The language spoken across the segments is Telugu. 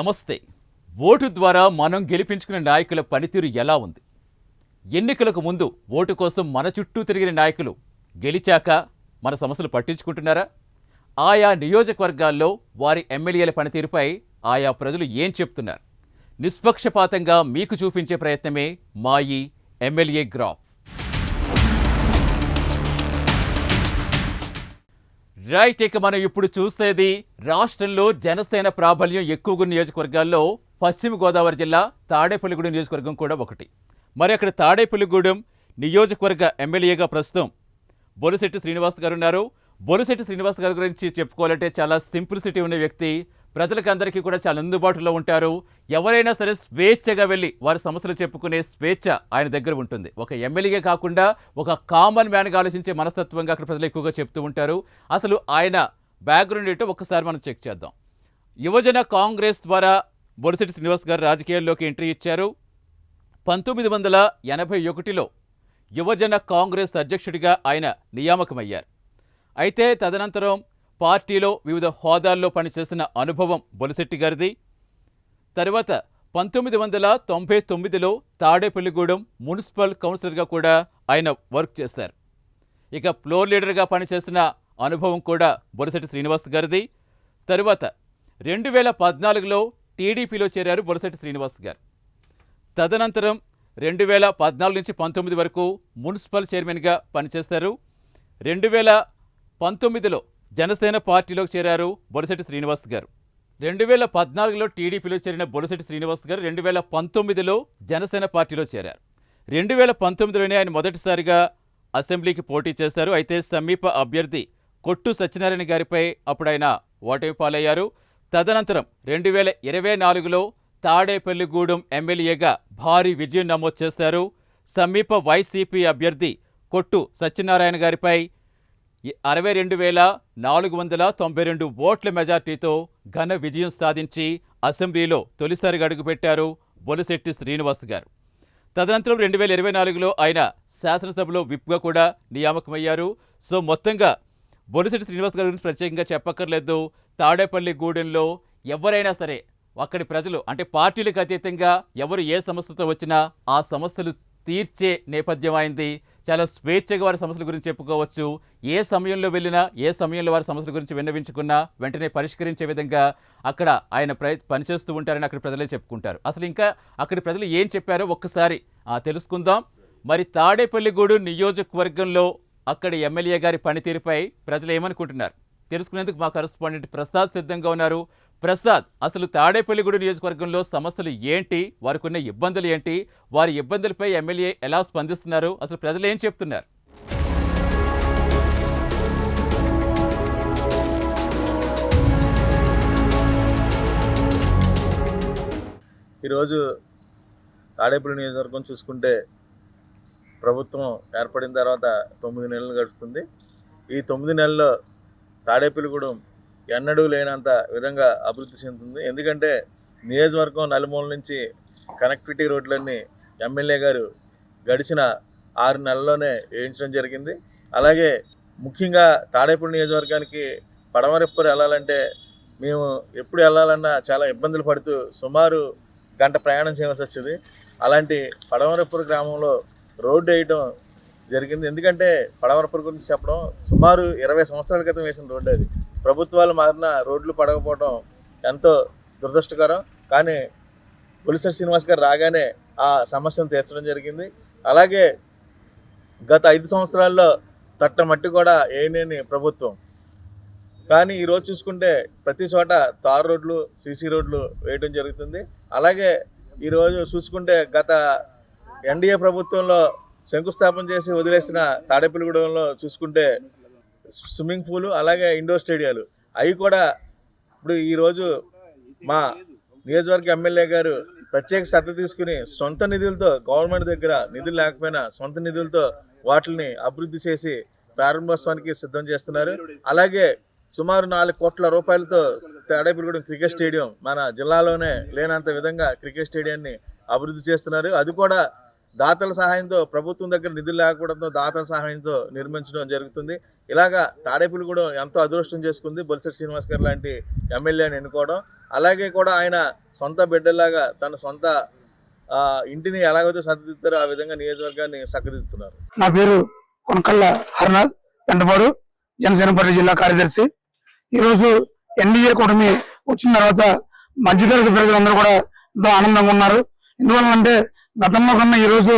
నమస్తే. ఓటు ద్వారా మనం గెలిపించుకునే నాయకుల పనితీరు ఎలా ఉంది? ఎన్నికలకు ముందు ఓటు కోసం మన చుట్టూ తిరిగిన నాయకులు గెలిచాక మన సమస్యలు పట్టించుకుంటున్నారా? ఆయా నియోజకవర్గాల్లో వారి ఎమ్మెల్యేల పనితీరుపై ఆయా ప్రజలు ఏం చెప్తున్నారు? నిష్పక్షపాతంగా మీకు చూపించే ప్రయత్నమే మా ఈ ఎమ్మెల్యే గ్రాఫ్. రైట్ ఇక మనం ఇప్పుడు చూసేది రాష్ట్రంలో జనసేన ప్రాబల్యం ఎక్కువగా నియోజకవర్గాల్లో పశ్చిమ గోదావరి జిల్లా తాడేపల్లిగూడెం నియోజకవర్గం కూడా ఒకటి. మరి అక్కడ తాడేపల్లిగూడెం నియోజకవర్గ ఎమ్మెల్యేగా ప్రస్తుతం బొలిశెట్టి శ్రీనివాస్ గారు ఉన్నారు. బొలిశెట్టి శ్రీనివాస్ గారి గురించి చెప్పుకోవాలంటే చాలా సింప్లిసిటీ ఉన్న వ్యక్తి ప్రజలకు అందరికీ కూడా చాలా అందుబాటులో ఉంటారు. ఎవరైనా సరే స్వేచ్ఛగా వెళ్ళి వారి సమస్యలు చెప్పుకునే స్వేచ్ఛ ఆయన దగ్గర ఉంటుంది. ఒక ఎమ్మెల్యే కాకుండా ఒక కామన్ మ్యాన్గా ఆలోచించే మనస్తత్వంగా అక్కడ ప్రజలు ఎక్కువగా చెప్తూ ఉంటారు. అసలు ఆయన బ్యాక్గ్రౌండ్ ఏంటో ఒక్కసారి మనం చెక్ చేద్దాం. యువజన కాంగ్రెస్ ద్వారా బొలిశెట్టి శ్రీనివాస్ గారు రాజకీయాల్లోకి ఎంట్రీ ఇచ్చారు. పంతొమ్మిది వందల ఎనభై ఒకటిలో యువజన కాంగ్రెస్ అధ్యక్షుడిగా ఆయన నియామకమయ్యారు. అయితే తదనంతరం పార్టీలో వివిధ హోదాల్లో పనిచేసిన అనుభవం బొలిశెట్టి గారిది. తరువాత పంతొమ్మిది వందల తొంభై తొమ్మిదిలో తాడేపల్లిగూడెం మున్సిపల్ కౌన్సిలర్గా కూడా ఆయన వర్క్ చేశారు. ఇక ఫ్లోర్ లీడర్గా పనిచేసిన అనుభవం కూడా బొలిశెట్టి శ్రీనివాస్ గారిది. తరువాత రెండు వేల పద్నాలుగులో టీడీపీలో చేరారు బొలిశెట్టి శ్రీనివాస్ గారు. తదనంతరం రెండు వేల పద్నాలుగు నుంచి పంతొమ్మిది వరకు మున్సిపల్ చైర్మన్గా పనిచేశారు. రెండు వేల పంతొమ్మిదిలో జనసేన పార్టీలోకి చేరారు బొలిశెట్టి శ్రీనివాస్ గారు. రెండు వేల పద్నాలుగులో టీడీపీలో చేరిన బొలిశెట్టి శ్రీనివాస్ గారు రెండు వేల పంతొమ్మిదిలో జనసేన పార్టీలో చేరారు. రెండు వేల పంతొమ్మిదిలోనే ఆయన మొదటిసారిగా అసెంబ్లీకి పోటీ చేశారు. అయితే సమీప అభ్యర్థి కొట్టు సత్యనారాయణ గారిపై అప్పుడు ఆయన ఓటమి పాలయ్యారు. తదనంతరం రెండు వేల ఇరవై నాలుగులో తాడేపల్లిగూడెం ఎమ్మెల్యేగా భారీ విజయం నమోదు చేశారు. సమీప వైసీపీ అభ్యర్థి కొట్టు సత్యనారాయణ గారిపై అరవై రెండు వేల నాలుగు వందల తొంభై రెండు ఓట్ల మెజార్టీతో ఘన విజయం సాధించి అసెంబ్లీలో తొలిసారిగా అడుగుపెట్టారు బొలిశెట్టి శ్రీనివాస్ గారు. తదనంతరం రెండు వేల ఇరవై నాలుగులో ఆయన శాసనసభలో విప్గా కూడా నియామకమయ్యారు. సో మొత్తంగా బొలిశెట్టి శ్రీనివాస్ గారి గురించి ప్రత్యేకంగా చెప్పక్కర్లేదు. తాడేపల్లి గూడెంలో ఎవరైనా సరే అక్కడి ప్రజలు అంటే పార్టీలకు అతీతంగా ఎవరు ఏ సమస్యతో వచ్చినా ఆ సమస్యలు తీర్చే నేపథ్యం అయింది చాలా స్వేచ్ఛగా వారి సమస్యల గురించి చెప్పుకోవచ్చు. ఏ సమయంలో వెళ్ళినా ఏ సమయంలో వారి సమస్యల గురించి విన్నవించుకున్నా వెంటనే పరిష్కరించే విధంగా అక్కడ ఆయన ప్రయ పనిచేస్తూ ఉంటారని అక్కడ ప్రజలే చెప్పుకుంటారు. అసలు ఇంకా అక్కడి ప్రజలు ఏం చెప్పారో ఒక్కసారి ఆ, తెలుసుకుందాం. మరి తాడేపల్లిగూడు నియోజకవర్గంలో అక్కడ ఎమ్మెల్యే గారి పనితీరుపై ప్రజలు ఏమనుకుంటున్నారు? తెలుసుకునేందుకు మా కరస్పాండెంట్ ప్రసాద్ సిద్ధంగా ఉన్నారు. ప్రసాద్ అసలు తాడేపల్లిగూడు నియోజకవర్గంలో సమస్యలు ఏంటి? వారికి ఉన్న ఇబ్బందులు ఏంటి? వారి ఇబ్బందులపై ఎమ్మెల్యే ఎలా స్పందిస్తున్నారు? అసలు ప్రజలు ఏం చెప్తున్నారు? ఈరోజు తాడేపల్లి నియోజకవర్గం చూసుకుంటే ప్రభుత్వం ఏర్పడిన తర్వాత తొమ్మిది నెలలు గడుస్తుంది. ఈ తొమ్మిది నెలల్లో తాడేపల్లిగూడెం ఎన్నడూ లేనంత విధంగా అభివృద్ధి చెందుతుంది. ఎందుకంటే నియోజకవర్గం నలుమూల నుంచి కనెక్టివిటీ రోడ్లన్నీ ఎమ్మెల్యే గారు గడిచిన ఆరు నెలల్లోనే వేయించడం జరిగింది. అలాగే ముఖ్యంగా తాడేపల్లి నియోజకవర్గానికి పడమరెప్పుడు వెళ్ళాలంటే మేము ఎప్పుడు వెళ్ళాలన్నా చాలా ఇబ్బందులు పడుతూ సుమారు గంట ప్రయాణం చేయవలసి వచ్చింది. అలాంటి పడమరెప్పుడు గ్రామంలో రోడ్డు వేయటం జరిగింది. ఎందుకంటే పడమరపురం గురించి చెప్పడం సుమారు ఇరవై సంవత్సరాల క్రితం వేసిన రోడ్డు అది. ప్రభుత్వాలు మారిన రోడ్లు పడకపోవడం ఎంతో దురదృష్టకరం. కానీ పులిసర్ శ్రీనివాస్ గారు రాగానే ఆ సమస్యను తీర్చడం జరిగింది. అలాగే గత ఐదు సంవత్సరాల్లో తట్ట మట్టి కూడా ఏనేని ప్రభుత్వం. కానీ ఈరోజు చూసుకుంటే ప్రతి చోట తారు రోడ్లు సీసీ రోడ్లు వేయడం జరుగుతుంది. అలాగే ఈరోజు చూసుకుంటే గత ఎన్డీఏ ప్రభుత్వంలో శంకుస్థాపన చేసి వదిలేసిన తాడేపల్లిగూడెంలో చూసుకుంటే స్విమ్మింగ్ పూలు అలాగే ఇండోర్ స్టేడియాలు. అవి కూడా ఇప్పుడు ఈరోజు మా నియోజకవర్గ ఎమ్మెల్యే గారు ప్రత్యేక శ్రద్ధ తీసుకుని సొంత నిధులతో గవర్నమెంట్ దగ్గర నిధులు లేకపోయినా సొంత నిధులతో వాటిని అభివృద్ధి చేసి ప్రారంభోత్సవానికి సిద్ధం చేస్తున్నారు. అలాగే సుమారు నాలుగు కోట్ల రూపాయలతో తాడేపల్లిగూడెం క్రికెట్ స్టేడియం మన జిల్లాలోనే లేనంత విధంగా క్రికెట్ స్టేడియాన్ని అభివృద్ధి చేస్తున్నారు. అది కూడా దాతల సహాయంతో ప్రభుత్వం దగ్గర నిధులు లేకపోవడంతో దాతల సహాయంతో నిర్మించడం జరుగుతుంది. ఇలాగా తాడేపల్లిగూడెం ఎంతో అదృష్టం చేసుకుంది బొలిసెట్ శ్రీనివాస్ గారు లాంటి ఎమ్మెల్యేని ఎన్నుకోవడం. అలాగే కూడా ఆయన సొంత బిడ్డలాగా తన సొంత ఆ, ఇంటిని ఎలాగైతే సరిదిద్దారో ఆ విధంగా నియోజకవర్గాన్ని చక్కదిద్దుతున్నారు నా పేరు కొనకళ్ళ హరినాథ్ వెంటపాడు జనసేన పార్టీ జిల్లా కార్యదర్శి. ఈరోజు ఎన్డీఏ కూటమి వచ్చిన తర్వాత మధ్యతరగతి ప్రజలందరూ కూడా ఎంతో ఆనందంగా ఉన్నారు. ఎందువల్ల అంటే గతంలో కన్నా ఈరోజు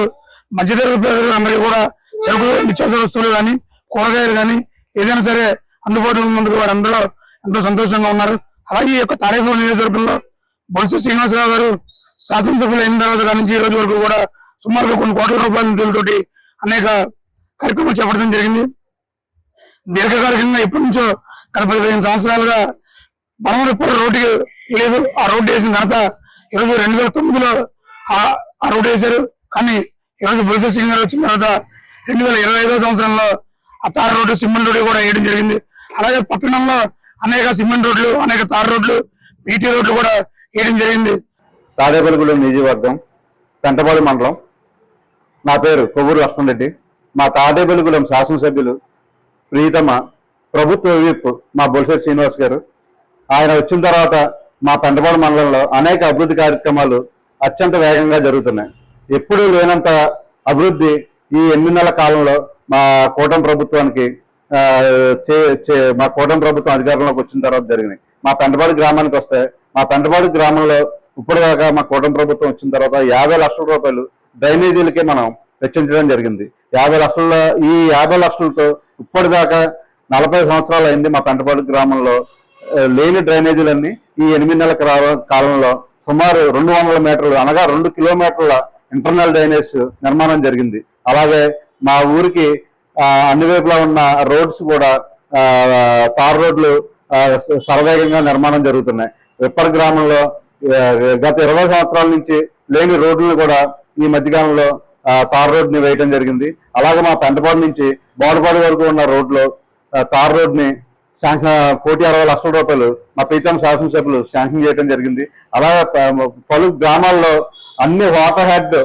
మధ్యతరగతి ప్రజలు అందరికీ కూడా సరుకు నిత్యావసర వస్తువులు కానీ కూరగాయలు కానీ ఏదైనా సరే అందుబాటులో ఉన్నందుకు వారందరూ ఎంతో సంతోషంగా ఉన్నారు. అలాగే ఈ యొక్క తాడేపల్లి నియోజకవర్గంలో బొత్స శ్రీనివాసరావు గారు శాసనసభ్యులు అయిన తర్వాత నుంచి ఈ రోజు వరకు కూడా సుమారుగా కొన్ని కోట్ల రూపాయల నిధులతోటి అనేక కార్యక్రమాలు చేపట్టడం జరిగింది. దీర్ఘకాలికంగా ఎప్పటి నుంచో గత పదిహేను సంవత్సరాలుగా బలమరపుర రోడ్డుకి లేదు. ఆ రోడ్డు వేసిన ఘనత ఈరోజు రెండు వేల తొమ్మిదిలో ఆ ఆ వేశారు కానీ ఈరోజు బొలిస సింగ్ గారు వచ్చిన తర్వాత రెండు వేల ఇరవై ఐదో సంవత్సరంలో ఆ తార్ రోడ్డు సిమెంట్ రోడ్డు కూడా వేయడం జరిగింది. అలాగే పట్టణంలో అనేక సిమెంట్ రోడ్లు అనేక తార్ రోడ్లు బీటీ రోడ్లు కూడా వేయడం జరిగింది. తాడేపల్లిగూడెం నియోజకవర్గం పెంటపాడు మండలం. నా పేరు కొవ్వూరు లక్ష్మణరెడ్డి మా తాడేపల్లిగూడెం శాసనసభ్యులు ప్రీతమ ప్రభుత్వ విప్ మా బొలిశెట్టి శ్రీనివాస్ గారు. ఆయన వచ్చిన తర్వాత మా పెంటపాడు మండలంలో అనేక అభివృద్ధి కార్యక్రమాలు అత్యంత వేగంగా జరుగుతున్నాయి. ఎప్పుడూ లేనంత అభివృద్ధి ఈ ఎనిమిది నెలల కాలంలో మా కూటమి ప్రభుత్వానికి చే- చే- మా కూటమి ప్రభుత్వం అధికారంలోకి వచ్చిన తర్వాత జరిగినాయి. మా పెంటపాడు గ్రామానికి వస్తే మా పెంటపాడు గ్రామంలో ఇప్పటిదాకా మా కూటమి ప్రభుత్వం వచ్చిన తర్వాత యాభై లక్షల రూపాయలు డ్రైనేజీలకే మనం వెచ్చించడం జరిగింది. యాభై లక్షల ఈ యాభై లక్షలతో ఇప్పటిదాకా నలభై సంవత్సరాలు అయింది మా పెంటపాడు గ్రామంలో లేని డ్రైనేజీలన్నీ ఈ ఎనిమిది నెలల క్రా- కాలంలో సుమారు రెండు వందల మీటర్లు అనగా రెండు కిలోమీటర్ల ఇంటర్నల్ డ్రైనేజ్ నిర్మాణం జరిగింది. అలాగే మా ఊరికి అన్ని వైపులా ఉన్న రోడ్స్ కూడా తార్ రోడ్లు సరవేగంగా సర్వేగంగా నిర్మాణం జరుగుతున్నాయి. విప్పర్ గ్రామంలో గత ఇరవై సంవత్సరాల నుంచి లేని రోడ్లను కూడా ఈ మధ్యకాలంలో తార్ రోడ్ని వేయటం జరిగింది. అలాగే మా పెంటపాడు నుంచి బోడపాడు వరకు ఉన్న రోడ్లో తార్ రోడ్ని శాంక్షన్ కోటి అరవై లక్షల రూపాయలు మా ప్రీతం శాసనసభ్యులు శాంక్షన్ చేయడం జరిగింది. అలాగే పలు గ్రామాల్లో అన్ని వాటర్ హెడ్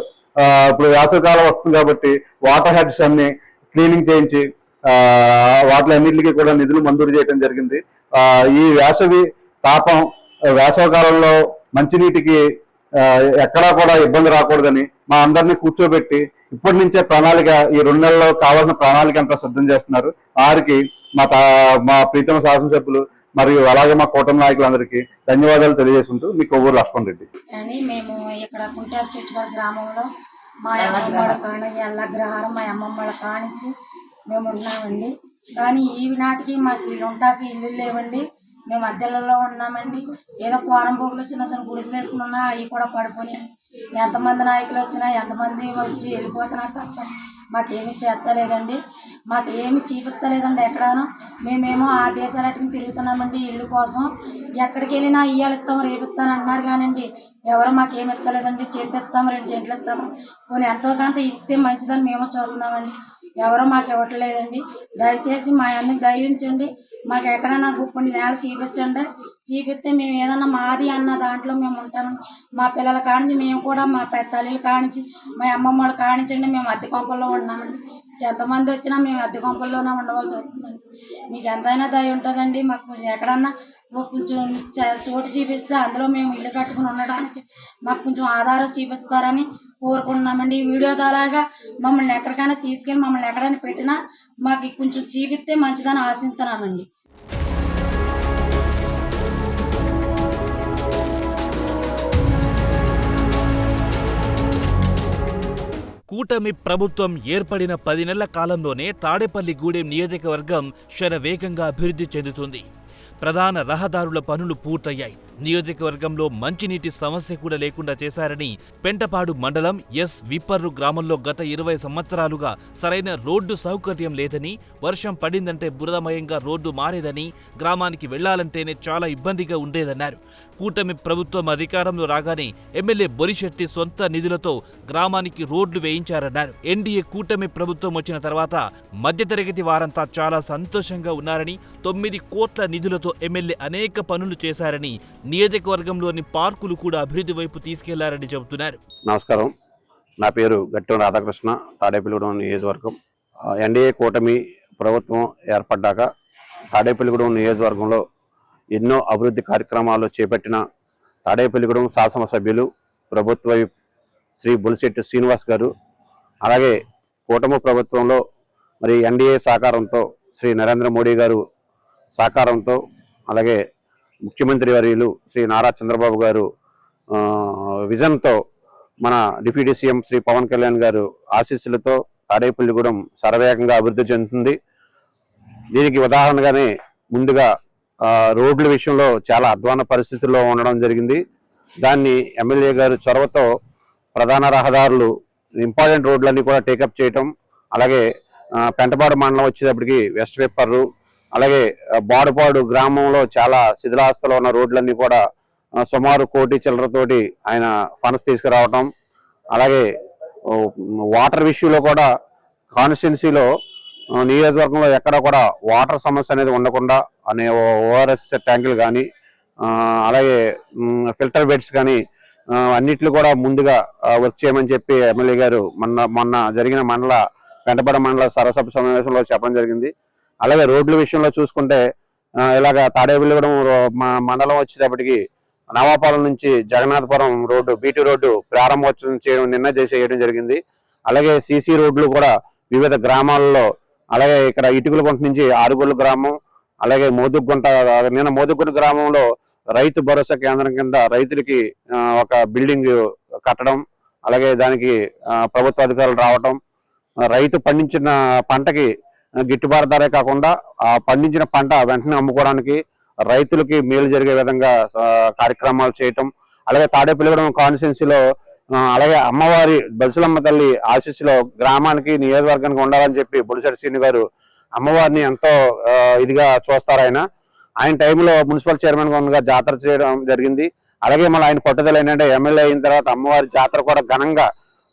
ఇప్పుడు వేసవికాలం వస్తుంది కాబట్టి వాటర్ హెడ్స్ అన్ని క్లీనింగ్ చేయించి వాటిలన్నింటికి కూడా నిధులు మంజూరు చేయడం జరిగింది. ఈ వేసవి తాపం వేసవికాలంలో వేసవి కాలంలో మంచినీటికి ఎక్కడా కూడా ఇబ్బంది రాకూడదని మా అందరినీ కూర్చోబెట్టి ఇప్పటి నుంచే ప్రణాళిక ఈ రెండు నెలల్లో కావాల్సిన ప్రణాళిక అంతా సిద్ధం చేస్తున్నారు. వారికి మా మా ప్రీతమ శాసనసభ్యులు మరియు అలాగే మా కూటమి నాయకులందరికీ ధన్యవాదాలు తెలియజేసుకుంటూ మీ కొవ్వూరు లక్ష్మణ్ రెడ్డి. అని మేము ఇక్కడ కుంటారు చెట్టుగాడ గ్రామంలో మా అమ్మమ్మల కాని అల్లగ్రహారం మా అమ్మమ్మల కానించి మేము ఉన్నామండి. కానీ ఈ నాటికి మాకు ఇల్లు ఉంటాకి ఇల్లు లేవండి. మేము అద్దెలలో ఉన్నామండి. ఏదో కోరం పోగులు చిన్న చిన్న గుడిసెలు వేసుకున్నా అవి కూడా పడుకొని ఎంతమంది నాయకులు వచ్చినా ఎంతమంది వచ్చి వెళ్ళిపోతున్నారు తప్ప మాకేమీ చేస్తలేదండి. మాకు ఏమి చూపిస్తలేదండి ఎక్కడానో. మేమేమో ఆ దేశాలకి తిరుగుతున్నామండి ఇల్లు కోసం. ఎక్కడికి వెళ్ళినా ఇయ్యాలు ఇస్తాం రేపు ఇస్తాను అన్నారు కానండి. ఎవరు మాకేమి ఇస్తలేదండి చెట్లు ఇస్తాం రెండు చెట్లు ఇస్తాము కొన్ని ఎంతో కొంత ఇస్తే మంచిదని మేము చూస్తున్నామండి. ఎవరో మాకు ఇవ్వట్లేదండి. దయచేసి మా అన్ని దయించండి. మాకు ఎక్కడైనా గుప్పని నేల చూపించండి. చూపిస్తే మేము ఏదన్నా మాది అన్న దాంట్లో మేము ఉంటాము మా పిల్లల కానించి మేము కూడా మా పెద్ద తల్లిలు కానించి మా అమ్మమ్మ వాళ్ళు కానించండి మేము అద్దె కొంపల్లో ఉన్నామండి ఎంతమంది వచ్చినా మేము అద్దె కొంపల్లోనే ఉండవలసి వస్తుందండి. మీకు ఎంతైనా దయ ఉంటుందండి. మాకు కొంచెం ఎక్కడన్నా కొంచెం చ- చోటు చూపిస్తే అందులో మేము ఇల్లు కట్టుకుని ఉండడానికి మాకు కొంచెం ఆధారం చూపిస్తారని కోరుకుంటున్నామండి. ఈ వీడియో ద్వారాగా మమ్మల్ని ఎక్కడికైనా తీసుకెళ్ళి మమ్మల్ని ఎక్కడైనా పెట్టినా మాకు కొంచెం జీవిస్తే మంచిదని ఆశిస్తున్నామండి. కూటమి ప్రభుత్వం ఏర్పడిన పది నెలల కాలంలోనే తాడేపల్లి గూడెం నియోజకవర్గం శరవేగంగా అభివృద్ధి చెందుతుంది. ప్రధాన రహదారుల పనులు పూర్తయ్యాయి. నియోజకవర్గంలో మంచినీటి సమస్య కూడా లేకుండా చేశారని పెంటపాడు మండలం ఎస్ విప్పర్రు గ్రామంలో గత ఇరవై సంవత్సరాలుగా సరైన రోడ్డు సౌకర్యం లేదని వర్షం పడిందంటే బురదమయంగా రోడ్డు మారేదని గ్రామానికి వెళ్ళాలంటేనే చాలా ఇబ్బందిగా ఉండేదన్నారు. కూటమి ప్రభుత్వం అధికారంలో రాగానే ఎమ్మెల్యే బొరిశెట్టి సొంత నిధులతో గ్రామానికి రోడ్లు వేయించారన్నారు. ఎన్డీఏ కూటమి ప్రభుత్వం వచ్చిన తర్వాత మధ్యతరగతి వారంతా చాలా సంతోషంగా ఉన్నారని తొమ్మిది కోట్ల నిధులతో ఎమ్మెల్యే అనేక పనులు చేశారని నియోజకవర్గంలోని పార్కులు కూడా అభివృద్ధి వైపు తీసుకెళ్ళారని చెబుతున్నారు. నమస్కారం. నా పేరు గట్టం రాధాకృష్ణ తాడేపల్లిగూడెం నియోజకవర్గం. ఎన్డీఏ కూటమి ప్రభుత్వం ఏర్పడ్డాక తాడేపల్లిగూడెం నియోజకవర్గంలో ఎన్నో అభివృద్ధి కార్యక్రమాలు చేపట్టిన తాడేపల్లిగూడెం శాసనసభ్యులు ప్రభుత్వ శ్రీ బులిశెట్టి శ్రీనివాస్ గారు అలాగే కూటమి ప్రభుత్వంలో మరి ఎన్డీఏ సహకారంతో శ్రీ నరేంద్ర మోడీ గారు సహకారంతో అలాగే ముఖ్యమంత్రి వర్యులు శ్రీ నారా చంద్రబాబు గారు విజన్తో మన డిప్యూటీ సీఎం శ్రీ పవన్ కళ్యాణ్ గారు ఆశీస్సులతో తాడేపల్లిగూడెం సర్వేగంగా అభివృద్ధి చెందుతుంది. దీనికి ఉదాహరణగానే ముందుగా రోడ్ల విషయంలో చాలా అధ్వాన పరిస్థితుల్లో ఉండడం జరిగింది. దాన్ని ఎమ్మెల్యే గారు చొరవతో ప్రధాన రహదారులు ఇంపార్టెంట్ రోడ్లన్నీ కూడా టేకప్ చేయటం అలాగే పెంటపాడు మండలం వచ్చేటప్పటికి వెస్ట్ పేపర్రు అలాగే బాడుపాడు గ్రామంలో చాలా శిథిలాస్తులో ఉన్న రోడ్లన్నీ కూడా సుమారు కోటి చిల్లరతోటి ఆయన ఫండ్స్ తీసుకురావటం అలాగే వాటర్ విషయంలో కూడా కాన్స్టిట్యున్సీలో నియోజకవర్గంలో ఎక్కడ కూడా వాటర్ సమస్య అనేది ఉండకుండా అనే ఓఆర్ఎస్ ట్యాంకులు కానీ అలాగే ఫిల్టర్ బెడ్స్ కానీ అన్నిట్లు కూడా ముందుగా వర్క్ చేయమని చెప్పి ఎమ్మెల్యే గారు మొన్న మొన్న జరిగిన మండల వెంటపడ మండల సరసభ సమావేశంలో చెప్పడం జరిగింది. అలాగే రోడ్ల విషయంలో చూసుకుంటే ఇలాగ తాడేపల్లిగూడెం రో- మండలం వచ్చేటప్పటికి నవాపాలెం నుంచి జగన్నాథపురం రోడ్డు బీటీ రోడ్డు ప్రారంభోత్సవం చేయడం నిన్న చేసేయడం జరిగింది. అలాగే సీసీ రోడ్లు కూడా వివిధ గ్రామాల్లో అలాగే ఇక్కడ ఇటుకులగుంట నుంచి ఆరుగురు గ్రామం అలాగే మోదుగుంట నిన్న మోదుగుంట గ్రామంలో రైతు భరోసా కేంద్రం కింద రైతులకి ఒక బిల్డింగ్ కట్టడం అలాగే దానికి ప్రభుత్వ అధికారులు రావటం రైతు పండించిన పంటకి గిట్టుబాటు ధరే కాకుండా ఆ పండించిన పంట వెంటనే అమ్ముకోవడానికి రైతులకి మేలు జరిగే విధంగా కార్యక్రమాలు చేయటం అలాగే తాడేపల్లిగూడెం కాన్స్టిట్యున్సీలో అలాగే అమ్మవారి బల్సులమ్మ తల్లి ఆశీస్సులో గ్రామానికి నియోజకవర్గానికి ఉండాలని చెప్పి బుడిసెడి శ్రీని గారు అమ్మవారిని ఎంతో ఇదిగా చూస్తారు ఆయన. ఆయన టైంలో మున్సిపల్ చైర్మన్గా జాతర చేయడం జరిగింది. అలాగే మళ్ళీ ఆయన పట్టుదల ఏంటంటే ఎమ్మెల్యే అయిన తర్వాత అమ్మవారి జాతర కూడా ఘనంగా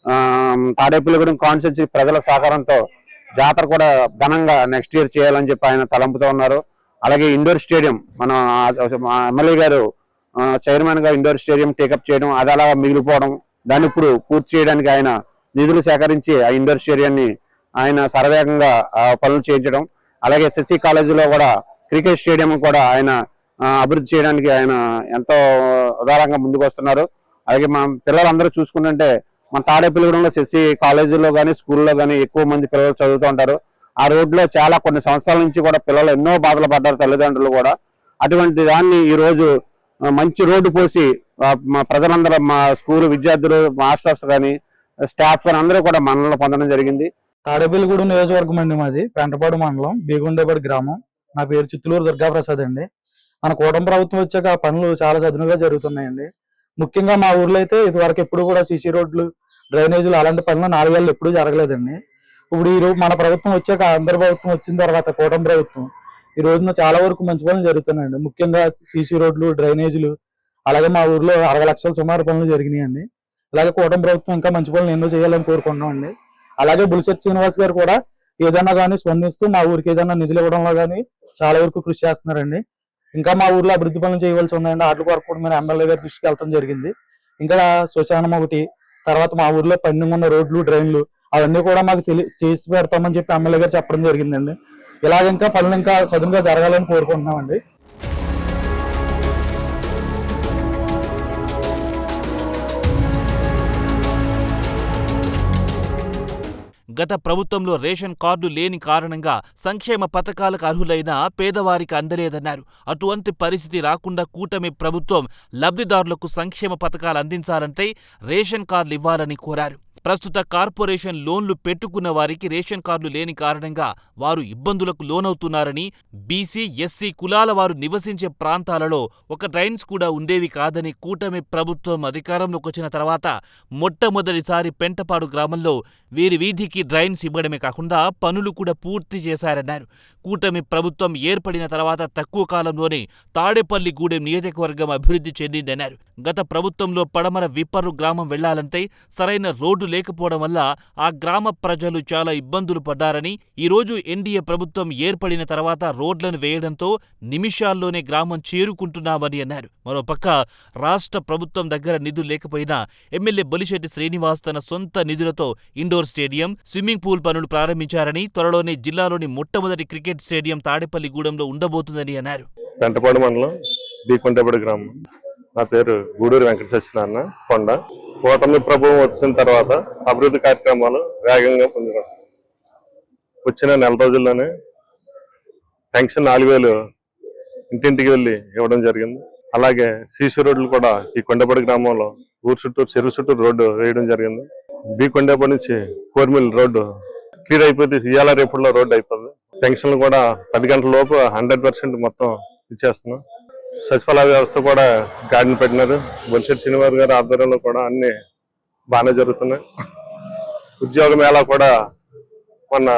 ఆ, తాడేపల్లిగూడెం కాన్స్టిట్యున్సీ ప్రజల సహకారంతో జాతర కూడా ఘనంగా నెక్స్ట్ ఇయర్ చేయాలని చెప్పి ఆయన తలంపుతో ఉన్నారు. అలాగే ఇండోర్ స్టేడియం మన ఎమ్మెల్యే గారు చైర్మన్గా ఇండోర్ స్టేడియం టేకప్ చేయడం అది అలా మిగిలిపోవడం దాన్ని ఇప్పుడు పూర్తి చేయడానికి ఆయన నిధులు సేకరించి ఆ ఇండోర్ స్టేడియాన్ని ఆయన సర్వేగంగా పనులు చేయించడం అలాగే ఎస్ఎస్సి కాలేజీలో కూడా క్రికెట్ స్టేడియం కూడా ఆయన అభివృద్ధి చేయడానికి ఆయన ఎంతో ఉదారంగా ముందుకు వస్తున్నారు అలాగే మన పిల్లలందరూ చూసుకుంటుంటే మన తాడేపల్లిగూడెంలో శశి కాలేజీలో కానీ స్కూల్లో కానీ ఎక్కువ మంది పిల్లలు చదువుతూ ఉంటారు. ఆ రోడ్లో చాలా కొన్ని సంవత్సరాల నుంచి కూడా పిల్లలు ఎన్నో బాధలు పడ్డారు తల్లిదండ్రులు కూడా. అటువంటి దాన్ని ఈరోజు మంచి రోడ్డు పోసి మా ప్రజలందరూ మా స్కూల్ విద్యార్థులు మాస్టర్స్ కానీ స్టాఫ్ కానీ అందరూ కూడా మనలో పొందడం జరిగింది. తాడేపల్లిగూడెం నియోజకవర్గం అండి మాది పెంటపాడు మండలం బీగుండేపడి గ్రామం. నా పేరు చిత్తూరు దుర్గాప్రసాద్ అండి. మన కూటమి ప్రభుత్వం వచ్చాక పనులు చాలా చదునుగా జరుగుతున్నాయండి. ముఖ్యంగా మా ఊర్లో అయితే ఇదివరకు ఎప్పుడు కూడా సీసీ రోడ్లు డ్రైనేజీలు అలాంటి పనులు నాలుగేళ్ళు ఎప్పుడూ జరగలేదండి. ఇప్పుడు ఈ రోజు మన ప్రభుత్వం వచ్చాక ఆంధ్ర ప్రభుత్వం వచ్చిన తర్వాత కూటమి ప్రభుత్వం ఈ రోజున చాలా వరకు మంచి పనులు జరుగుతున్నాయండి. ముఖ్యంగా సీసీ రోడ్లు డ్రైనేజీలు అలాగే మా ఊర్లో అరవై లక్షల సుమారు పనులు జరిగినాయండి. అలాగే కూటమి ప్రభుత్వం ఇంకా మంచి పనులు ఎన్నో చేయాలని కోరుకుంటున్నామండి. అలాగే బులిశెట్టి శ్రీనివాస్ గారు కూడా ఏదైనా కానీ స్పందిస్తూ మా ఊరికి ఏదైనా నిధులు ఇవ్వడంలో కానీ చాలా వరకు కృషి చేస్తున్నారండి. ఇంకా మా ఊర్లో అభివృద్ధి పనులు చేయవలసి ఉందండి వాటి వరకు కూడా మేము ఎమ్మెల్యే గారి దృష్టికి జరిగింది. ఇంకా శ్మశానం ఒకటి తర్వాత మా ఊర్లో పెండింగ్ ఉన్న రోడ్లు డ్రైన్లు అవన్నీ కూడా మాకు తెలి చేసి పెడతామని చెప్పి ఎమ్మెల్యే గారు చెప్పడం జరిగిందండి. ఇలాగ ఇంకా పనులు ఇంకా సదునుగా జరగాలని కోరుకుంటున్నామండి. గత ప్రభుత్వంలో రేషన్ కార్డు లేని కారణంగా సంక్షేమ పథకాలకు అర్హులైన పేదవారికి అందలేదన్నారు. అటువంటి పరిస్థితి రాకుండా కూటమి ప్రభుత్వం లబ్ధిదారులకు సంక్షేమ పథకాలు అందించాలంటే రేషన్ కార్డులు ఇవ్వాలని కోరారు. ప్రస్తుత కార్పొరేషన్ లోన్లు పెట్టుకున్న వారికి రేషన్ కార్డులు లేని కారణంగా వారు ఇబ్బందులకు లోనవుతున్నారని బీసీ ఎస్సీ కులాల వారు నివసించే ప్రాంతాలలో ఒక డ్రైన్స్ కూడా ఉండేవి కాదని కూటమి ప్రభుత్వం అధికారంలోకి వచ్చిన తర్వాత మొట్టమొదటిసారి పెంటపాడు గ్రామంలో వీరి వీధికి డ్రైన్స్ ఇవ్వడమే కాకుండా పనులు కూడా పూర్తి చేశారన్నారు. కూటమి ప్రభుత్వం ఏర్పడిన తర్వాత తక్కువ కాలంలోనే తాడేపల్లిగూడెం నియోజకవర్గం అభివృద్ధి చెందిందన్నారు. గత ప్రభుత్వంలో పడమర విప్పర్రు గ్రామం వెళ్ళాలంటే సరైన రోడ్డు లేకపోవడం వల్ల ఆ గ్రామ ప్రజలు చాలా ఇబ్బందులు పడ్డారని ఈ రోజు ఎన్డీఏ ప్రభుత్వం ఏర్పడిన తర్వాత రోడ్లను వేయడంతో నిమిషాల్లోనే గ్రామం చేరుకుంటున్నామని అన్నారు. మరోపక్క రాష్ట్ర ప్రభుత్వం దగ్గర నిధులు లేకపోయినా ఎమ్మెల్యే బొలిశెట్టి శ్రీనివాస్ తన సొంత నిధులతో ఇండోర్ స్టేడియం స్విమ్మింగ్ పూల్ పనులు ప్రారంభించారని త్వరలోనే జిల్లాలోని మొట్టమొదటి క్రికెట్ స్టేడియం తాడేపల్లిగూడెంలో ఉండబోతుందని అన్నారు. పెంటపాడు మండలం గ్రామం. నా పేరు గూడూరు వెంకట సత్యనారాయణ కొండ. కూటమి ప్రభుత్వం వచ్చిన తర్వాత అభివృద్ధి కార్యక్రమాలు వేగంగా పొందడం వచ్చిన నెల రోజుల్లోనే పెన్షన్ నాలుగు వేలు ఇంటింటికి వెళ్ళి ఇవ్వడం జరిగింది. అలాగే సీసీ రోడ్లు కూడా ఈ కొండపడి గ్రామంలో ఊరు చుట్టూ చెరువు చుట్టూ రోడ్డు వేయడం జరిగింది. బి కొండపడి నుంచి కోర్మిల్ రోడ్డు క్లియర్ అయిపోతే ఇవాళ రేపుల్లో రోడ్డు అయిపోతుంది పెన్షన్లు కూడా పది గంటల లోపు హండ్రెడ్ పర్సెంట్ మొత్తం ఇచ్చేస్తున్నాం. సచివాలయ వ్యవస్థ కూడా గాడిని పెట్టినారు బొలిశెట్టి శ్రీనివాస్ గారి ఆధ్వర్యంలో కూడా అన్ని బాగానే జరుగుతున్నాయి. ఉద్యోగ మేళా కూడా మొన్న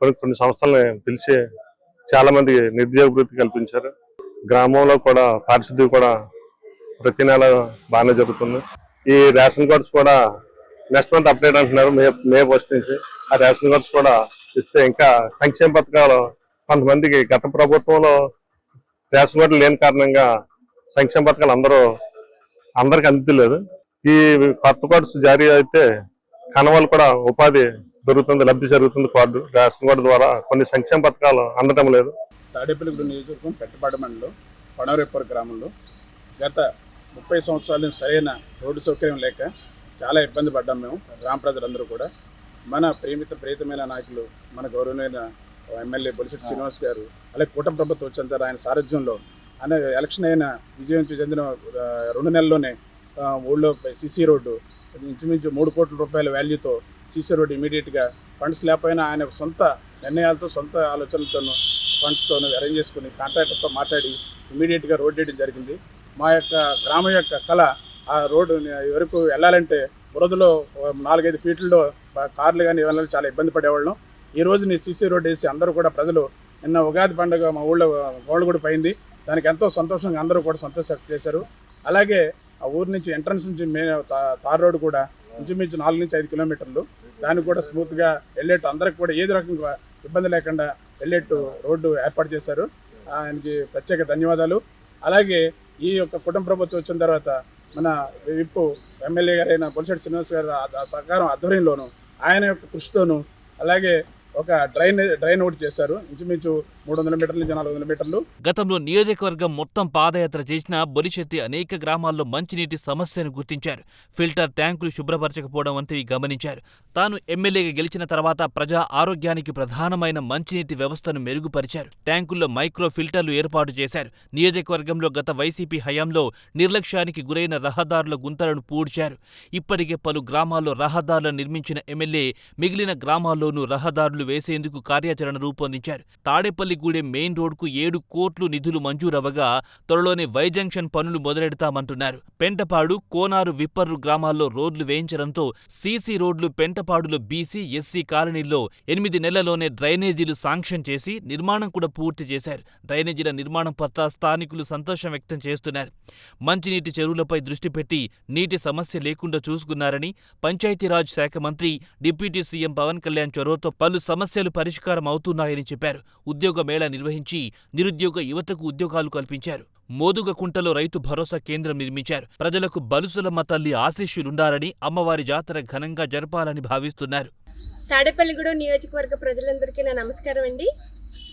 కొన్ని కొన్ని సంస్థల్ని పిలిచి చాలా మంది నిరుద్యోగ వృత్తి కల్పించారు. గ్రామంలో కూడా పారిశుద్ధ్యం కూడా ప్రతి నెల బాగానే జరుగుతుంది. ఈ రేషన్ కార్డ్స్ కూడా నెక్స్ట్ మంత్ అప్డేట్ అంటున్నారు మే మే ఫస్ట్ నుంచి. ఆ రేషన్ కార్డ్స్ కూడా ఇస్తే ఇంకా సంక్షేమ పథకాలు కొంతమందికి గత ప్రభుత్వంలో రేషన్ కార్డులు లేని కారణంగా సంక్షేమ పథకాలు అందరూ అందరికి అందుతలేదు. ఈ కొత్త కార్డ్స్ జారీ అయితే కనవాళ్ళు కూడా ఉపాధి దొరుకుతుంది లబ్ధి జరుగుతుంది కార్డు రేషన్ కార్డు ద్వారా కొన్ని సంక్షేమ పథకాలు అందడం లేదు. తాడేపల్లిగూడెం నియోజకవర్గం పెట్టపాడు మండలం పడవరేపూర్ గ్రామంలో గత ముప్పై సంవత్సరాల నుంచి సరైన రోడ్డు సౌకర్యం లేక చాలా ఇబ్బంది పడ్డాం మేము గ్రామ ప్రజలందరూ కూడా. మన ప్రేమిత ప్రియతమైన నాయకులు మన గౌరవమైన ఎమ్మెల్యే బొలిశెట్టి శ్రీనివాస్ గారు అలాగే కూటమి ప్రభుత్వం వచ్చేంత ఆయన సారథ్యంలో అనే ఎలక్షన్ అయిన విజయం చెందిన రెండు నెలల్లోనే ఊళ్ళో సిసి రోడ్డు ఇంచుమించు మూడు కోట్ల రూపాయల వాల్యూతో సీసీ రోడ్డు ఇమీడియట్గా ఫండ్స్ లేకపోయినా ఆయన సొంత నిర్ణయాలతో సొంత ఆలోచనలతోనూ ఫండ్స్తోనూ అరేంజ్ చేసుకుని కాంట్రాక్టర్తో మాట్లాడి ఇమీడియట్గా రోడ్ వేయడం జరిగింది. మా యొక్క గ్రామం యొక్క కళ ఆ రోడ్డు వరకు వెళ్ళాలంటే బురదలో నాలుగైదు ఫీట్లలో కార్లు కానీ వెళ్ళాలి చాలా ఇబ్బంది పడేవాళ్ళం. ఈ రోజుని సీసీ రోడ్ వేసి అందరూ కూడా ప్రజలు నిన్న ఉగాది పండుగ మా ఊళ్ళో గోళ్ళు పోయింది. దానికి ఎంతో సంతోషంగా అందరూ కూడా సంతోషం చేశారు. అలాగే ఆ ఊరు నుంచి ఎంట్రన్స్ నుంచి మే తార్ రోడ్డు కూడా ఇంచుమించు నాలుగు నుంచి ఐదు కిలోమీటర్లు. దానికి కూడా స్మూత్గా వెళ్ళేట్టు అందరికి కూడా ఏది రకంగా ఇబ్బంది లేకుండా వెళ్ళేట్టు రోడ్డు ఏర్పాటు చేశారు. ఆయనకి ప్రత్యేక ధన్యవాదాలు. అలాగే ఈ యొక్క కుటుంబ ప్రభుత్వం వచ్చిన తర్వాత మన విప్పు ఎమ్మెల్యే గారైన బొలిశెట్టి శ్రీనివాస్ గారు సహకారం ఆధ్వర్యంలోను ఆయన యొక్క కృషితోనూ అలాగే ఒక డ్రైన్ డ్రైన్ ఒకటి చేశారు. ఇంచుమించు మూడు వందల మీటర్ల నుంచి నాలుగు వందల మీటర్లు. గతంలో నియోజకవర్గం మొత్తం పాదయాత్ర చేసిన బొలిశెట్టి అనేక గ్రామాల్లో మంచినీటి సమస్యను గుర్తించారు. ఫిల్టర్ ట్యాంకులు శుభ్రపరచకపోవడం వంటివి గమనించారు. తాను ఎమ్మెల్యేగా గెలిచిన తర్వాత ప్రజా ఆరోగ్యానికి ప్రధానమైన మంచినీటి వ్యవస్థను మెరుగుపరిచారు. ట్యాంకుల్లో మైక్రో ఫిల్టర్లు ఏర్పాటు చేశారు. నియోజకవర్గంలో గత వైసీపీ హయాంలో నిర్లక్ష్యానికి గురైన రహదారుల గుంతలను పూడ్చారు. ఇప్పటికే పలు గ్రామాల్లో రహదారులను నిర్మించిన ఎమ్మెల్యే మిగిలిన గ్రామాల్లోనూ రహదారులు వేసేందుకు కార్యాచరణ రూపొందించారు. తాడేపల్లి తాడేపల్లిగూడెం మెయిన్ రోడ్కు ఏడు కోట్లు నిధులు మంజూరవ్వగా త్వరలోనే వై జంక్షన్ పనులు మొదలెడతామంటున్నారు. పెంటపాడు కోనారు విప్పర్రు గ్రామాల్లో రోడ్లు వేయించడంతో సీసీ రోడ్లు పెంటపాడులో బీసీ ఎస్సీ కాలనీల్లో ఎనిమిది నెలల్లోనే డ్రైనేజీలు శాంక్షన్ చేసి నిర్మాణం కూడా పూర్తి చేశారు. డ్రైనేజీల నిర్మాణం పట్ల స్థానికులు సంతోషం వ్యక్తం చేస్తున్నారు. మంచినీటి చెరువులపై దృష్టి పెట్టి నీటి సమస్య లేకుండా చూసుకున్నారని పంచాయతీరాజ్ శాఖ మంత్రి డిప్యూటీ సీఎం పవన్ కళ్యాణ్ చొరవతో పలు సమస్యలు పరిష్కారం అవుతున్నాయని చెప్పారు. ఉద్యోగ మేళా నిర్వహించి నిరుద్యోగ యువతకు ఉద్యోగాలు కల్పించారు. మోదుగకుంటలో రైతు భరోసా కేంద్రం నిర్మించారు. ప్రజలకు బలుసులమ్మ తల్లి ఆశీస్సులుండాలని అమ్మవారి జాతర ఘనంగా జరపాలని భావిస్తున్నారు. తాడేపల్లిగూడెం నియోజకవర్గ ప్రజలందరికీ నా నమస్కారం అండి.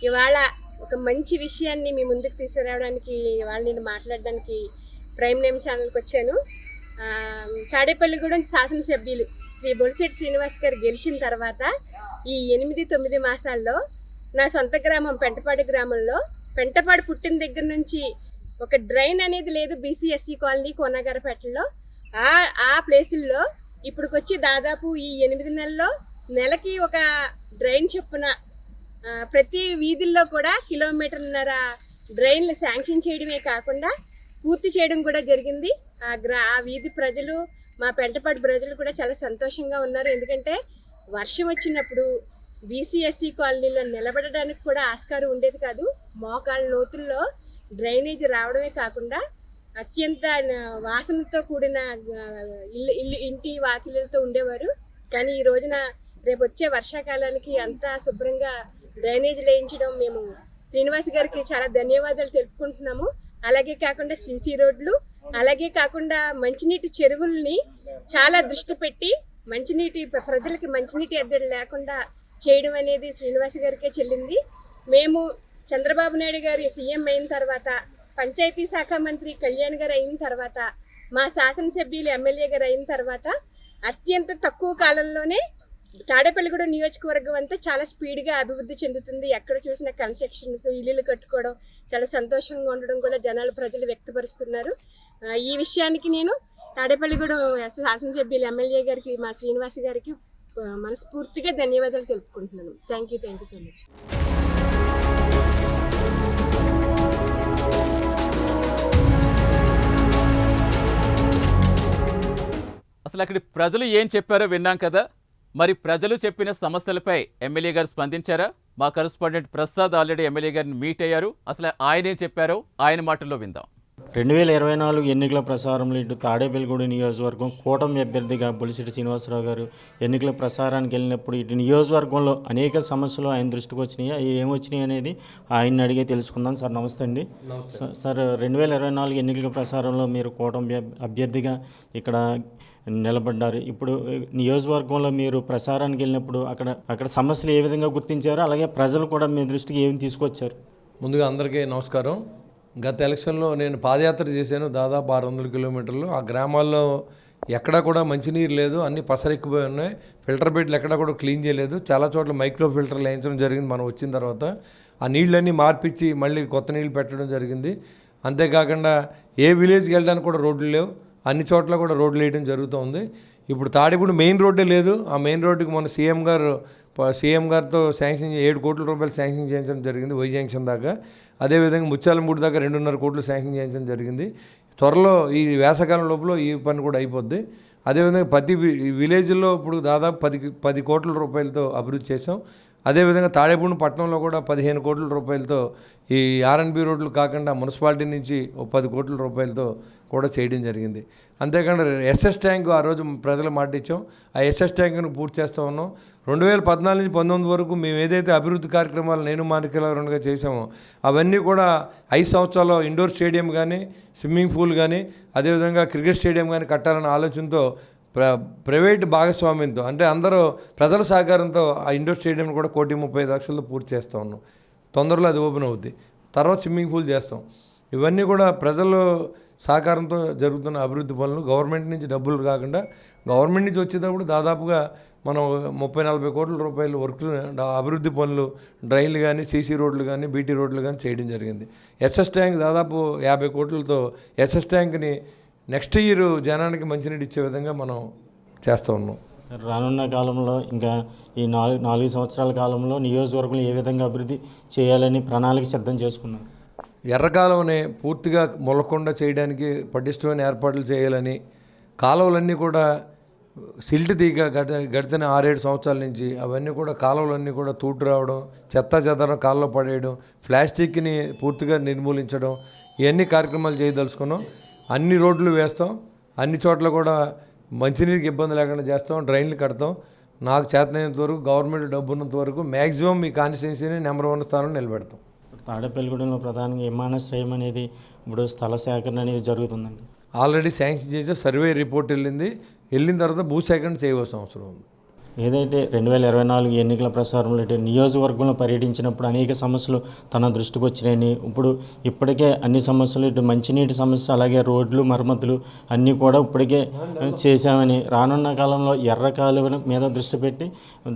ఇవాళ ఒక మంచి విషయాన్ని మీ ముందుకు తీసుకురావడానికి ఇవాళ నేను మాట్లాడడానికి ప్రైమ్ నేమ్ ఛానల్కి వచ్చాను. తాడేపల్లిగూడెం శాసనసభ్యులు శ్రీ బొలిశెట్టి శ్రీనివాస్ గారు గెలిచిన తర్వాత ఈ ఎనిమిది తొమ్మిది మాసాల్లో నా సొంత గ్రామం పెంటపాడు గ్రామంలో. పెంటపాడు పుట్టిన దగ్గర నుంచి ఒక డ్రైన్ అనేది లేదు బీసీఎస్సీ కాలనీ కోనగారపేటలో. ఆ ఆ ప్లేసుల్లో ఇప్పుడుకొచ్చి దాదాపు ఈ ఎనిమిది నెలల్లో నెలకి ఒక డ్రైన్ చొప్పున ప్రతి వీధుల్లో కూడా కిలోమీటర్న్నర డ్రైన్లు శాంక్షన్ చేయడమే కాకుండా పూర్తి చేయడం కూడా జరిగింది. ఆ గ్రా ఆ వీధి ప్రజలు మా పెంటపాటి ప్రజలు కూడా చాలా సంతోషంగా ఉన్నారు. ఎందుకంటే వర్షం వచ్చినప్పుడు బీసీఎస్సీ కాలనీలో నిలబడడానికి కూడా ఆస్కారం ఉండేది కాదు. మోకాళ్ళ లోతుల్లో డ్రైనేజ్ రావడమే కాకుండా అత్యంత వాసనతో కూడిన ఇల్లు ఇల్లు ఇంటి వాకిలతో ఉండేవారు. కానీ ఈ రోజున రేపు వచ్చే వర్షాకాలానికి అంతా శుభ్రంగా డ్రైనేజ్ వేయించడం మేము శ్రీనివాస్ గారికి చాలా ధన్యవాదాలు తెలుపుకుంటున్నాము. అలాగే కాకుండా సీసీ రోడ్లు అలాగే కాకుండా మంచినీటి చెరువుల్ని చాలా దృష్టి పెట్టి మంచినీటి ప్రజలకి మంచినీటి ఎద్దడి లేకుండా చేయడం అనేది శ్రీనివాస్ గారికే చెల్లింది. మేము చంద్రబాబు నాయుడు గారి సీఎం అయిన తర్వాత పంచాయతీ శాఖ మంత్రి కళ్యాణ్ గారు అయిన తర్వాత మా శాసనసభ్యులు ఎమ్మెల్యే గారు అయిన తర్వాత అత్యంత తక్కువ కాలంలోనే తాడేపల్లిగూడెం నియోజకవర్గం అంతా చాలా స్పీడ్గా అభివృద్ధి చెందుతుంది. ఎక్కడ చూసినా కన్స్ట్రక్షన్స్ ఇల్లులు కట్టుకోవడం చాలా సంతోషంగా ఉండడం కూడా జనాలు ప్రజలు వ్యక్తపరుస్తున్నారు. ఈ విషయానికి నేను తాడేపల్లిగూడెం శాసనసభ్యులు ఎమ్మెల్యే గారికి మా శ్రీనివాస్ గారికి మనస్ఫూర్తిగా ధన్యవాదాలు తెలుపుకుంటున్నాను. Thank you thank you so much అసలు అక్కడి ప్రజలు ఏం చెప్పారో విన్నాం కదా? మరి ప్రజలు చెప్పిన సమస్యలపై ఎమ్మెల్యే గారు స్పందించారా? మా కరస్పాండెంట్ ప్రసాద్ ఆల్రెడీ ఎమ్మెల్యే గారిని మీట్ అయ్యారు. అసలు ఆయన ఏం చెప్పారో ఆయన మాటల్లో విందాం. రెండు వేల ఇరవై నాలుగు ఎన్నికల ప్రసారంలో ఇటు తాడేపల్లిగూడెం నియోజకవర్గం కూటమి అభ్యర్థిగా బొలిశెట్టి శ్రీనివాసరావు గారు ఎన్నికల ప్రసారానికి వెళ్ళినప్పుడు ఇటు నియోజకవర్గంలో అనేక సమస్యలు ఆయన దృష్టికి వచ్చినాయి? అవి ఏమొచ్చినాయి అనేది ఆయన్ని అడిగే తెలుసుకుందాం. సార్ నమస్తే అండి. సార్ రెండు వేల ఇరవై నాలుగు ఎన్నికల ప్రసారంలో మీరు కూటమి అభ్- అభ్యర్థిగా ఇక్కడ నిలబడ్డారు. ఇప్పుడు నియోజకవర్గంలో మీరు ప్రసారానికి వెళ్ళినప్పుడు అక్కడ అక్కడ సమస్యలు ఏ విధంగా గుర్తించారు? అలాగే ప్రజలు కూడా మీ దృష్టికి ఏమి తీసుకొచ్చారు? ముందుగా అందరికీ నమస్కారం. గత ఎలక్షన్లో నేను పాదయాత్ర చేశాను దాదాపు ఆరు వందల కిలోమీటర్లు. ఆ గ్రామాల్లో ఎక్కడా కూడా మంచినీరు లేదు అన్ని పసరెక్కిపోయి ఉన్నాయి. ఫిల్టర్ బెడ్లు ఎక్కడా కూడా క్లీన్ చేయలేదు. చాలా చోట్ల మైక్రో ఫిల్టర్లు వేయించడం జరిగింది మనం వచ్చిన తర్వాత. ఆ నీళ్ళన్నీ మార్పిచ్చి మళ్ళీ కొత్త నీళ్ళు పెట్టడం జరిగింది. అంతేకాకుండా ఏ విలేజ్కి వెళ్ళడానికి కూడా రోడ్లు లేవు. అన్ని చోట్ల కూడా రోడ్లు వేయడం జరుగుతూ ఇప్పుడు తాడిపూడి మెయిన్ రోడ్డే లేదు. ఆ మెయిన్ రోడ్డుకి మన సీఎం గారు సీఎం గారితో శాంక్షన్ ఏడు కోట్ల రూపాయలు శాంక్షన్ చేయించడం జరిగింది వై జంక్షన్ దాకా. అదేవిధంగా ముత్యాలమూడి దాకా రెండున్నర కోట్లు శాంక్షన్ చేయించడం జరిగింది. త్వరలో ఈ వేసవకాలం లోపల ఈ పని కూడా అయిపోద్ది. అదేవిధంగా ప్రతి విలేజ్లో ఇప్పుడు దాదాపు పది పది కోట్ల రూపాయలతో అభివృద్ధి చేసాం అదేవిధంగా తాడేపూడి పట్టణంలో కూడా పదిహేను కోట్ల రూపాయలతో ఈ ఆర్ఎన్బి రోడ్లు కాకుండా మున్సిపాలిటీ నుంచి ఒక పది కోట్ల రూపాయలతో కూడా చేయడం జరిగింది. అంతేకాకుండా ఎస్ఎస్ ట్యాంక్ ఆ రోజు ప్రజలు మాట ఇచ్చాం ఆ ఎస్ఎస్ ట్యాంక్ను పూర్తి చేస్తూ ఉన్నాం. రెండు వేల పద్నాలుగు నుంచి పంతొమ్మిది వరకు మేము ఏదైతే అభివృద్ధి కార్యక్రమాలు నేను మానికలవరణగా చేసామో అవన్నీ కూడా ఐదు సంవత్సరాల్లో ఇండోర్ స్టేడియం కానీ స్విమ్మింగ్ పూల్ కానీ అదేవిధంగా క్రికెట్ స్టేడియం కానీ కట్టాలన్న ఆలోచనతో ప్ర ప్రైవేట్ భాగస్వామ్యంతో అంటే అందరూ ప్రజల సహకారంతో ఆ ఇండోర్ స్టేడియం కూడా కోటి ముప్పై ఐదు లక్షలతో పూర్తి చేస్తూ ఉన్నాం. తొందరలో అది ఓపెన్ అవుద్ది. తర్వాత స్విమ్మింగ్ పూల్ చేస్తాం. ఇవన్నీ కూడా ప్రజలు సహకారంతో జరుగుతున్న అభివృద్ధి పనులు. గవర్నమెంట్ నుంచి డబ్బులు కాకుండా గవర్నమెంట్ నుంచి వచ్చేటప్పుడు దాదాపుగా మనం ముప్పై నలభై కోట్ల రూపాయలు వర్క్ అభివృద్ధి పనులు డ్రైన్లు కానీ సీసీ రోడ్లు కానీ బీటీ రోడ్లు కానీ చేయడం జరిగింది. ఎస్ఎస్ ట్యాంక్ దాదాపు యాభై కోట్లతో ఎస్ఎస్ ట్యాంక్ని నెక్స్ట్ ఇయర్ జనానికి మంచినీళ్ళు ఇచ్చే విధంగా మనం చేస్తూ ఉన్నాం. రానున్న కాలంలో ఇంకా ఈ నాలుగు నాలుగు సంవత్సరాల కాలంలో నియోజకవర్గంలో ఏ విధంగా అభివృద్ధి చేయాలని ప్రణాళిక సిద్ధం చేసుకున్నారు ఎర్రకాలువని పూర్తిగా మొలకుండా చేయడానికి పటిష్టమైన ఏర్పాట్లు చేయాలని కాలువలన్నీ కూడా సిల్ట్ తీగ గడ గడిచిన ఆరేడు సంవత్సరాల నుంచి అవన్నీ కూడా కాలువలన్నీ కూడా తూటు రావడం చెత్త చెదరం కాల్లో పడేయడం ప్లాస్టిక్ని పూర్తిగా నిర్మూలించడం ఇవన్నీ కార్యక్రమాలు చేయదలుచుకున్నాం. అన్ని రోడ్లు వేస్తాం. అన్ని చోట్ల కూడా మంచినీరికి ఇబ్బంది లేకుండా చేస్తాం. డ్రైన్లు కడతాం. నాకు చేతనైనంత వరకు గవర్నమెంట్ డబ్బు ఉన్నంత వరకు మ్యాక్సిమం మీ కాన్స్టిట్యున్సీని నెంబర్ వన్ స్థానంలో నిలబెడతాం. తాడేపల్లిగూడెంలో ప్రధానంగా విమానాశ్రయం అనేది ఇప్పుడు స్థల సేకరణ అనేది జరుగుతుందండి. ఆల్రెడీ శాంక్షన్ చేసే సర్వే రిపోర్ట్ వెళ్ళింది. వెళ్ళిన తర్వాత భూసేకరణ చేయవలసిన అవసరం ఉంది. ఏదైతే రెండు వేల ఇరవై నాలుగు ఎన్నికల ప్రసారంలో ఇటు నియోజకవర్గంలో పర్యటించినప్పుడు అనేక సమస్యలు తన దృష్టికి వచ్చినాయని ఇప్పుడు ఇప్పటికే అన్ని సమస్యలు ఇటు మంచినీటి సమస్య అలాగే రోడ్లు మరమ్మతులు అన్నీ కూడా ఇప్పటికే చేశామని రానున్న కాలంలో ఎర్ర కాలువల మీద దృష్టి పెట్టి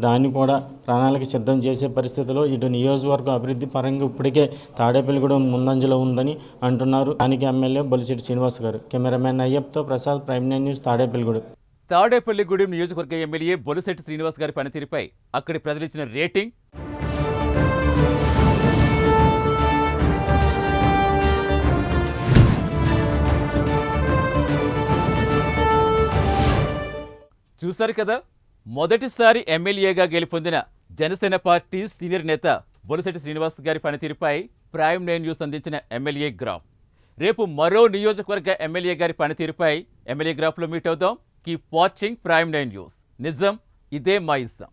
దాన్ని కూడా ప్రణాళిక సిద్ధం చేసే పరిస్థితిలో ఇటు నియోజకవర్గం అభివృద్ధి పరంగా ఇప్పటికే తాడేపల్లిగూడెం ముందంజలో ఉందని అంటున్నారు. దానికి ఎమ్మెల్యే బొలిశెట్టి శ్రీనివాస్ గారు. Cameraman అయ్యప్తో Prasad prime nine news Tadepalligudem. Tadepalligudem నియోజకవర్గ ఎమ్మెల్యే బొలిశెట్టి శ్రీనివాస్ గారి పనితీరుపై అక్కడి ప్రజలిచ్చిన రేటింగ్. చూశారు కదా మొదటిసారి ఎమ్మెల్యేగా గెలుపొందిన జనసేన పార్టీ సీనియర్ నేత బొలిశెట్టి శ్రీనివాస్ గారి పనితీరుపై ప్రైమ్ నైన్ న్యూస్ అందించిన ఎమ్మెల్యే గ్రాఫ్. రేపు మరో నియోజకవర్గ ఎమ్మెల్యే గారి పనితీరుపై ఎమ్మెల్యే గ్రాఫ్లో మీట్ అవుదాం. Keep watching prime nine news నిజం ఇదే మా ఇష్టం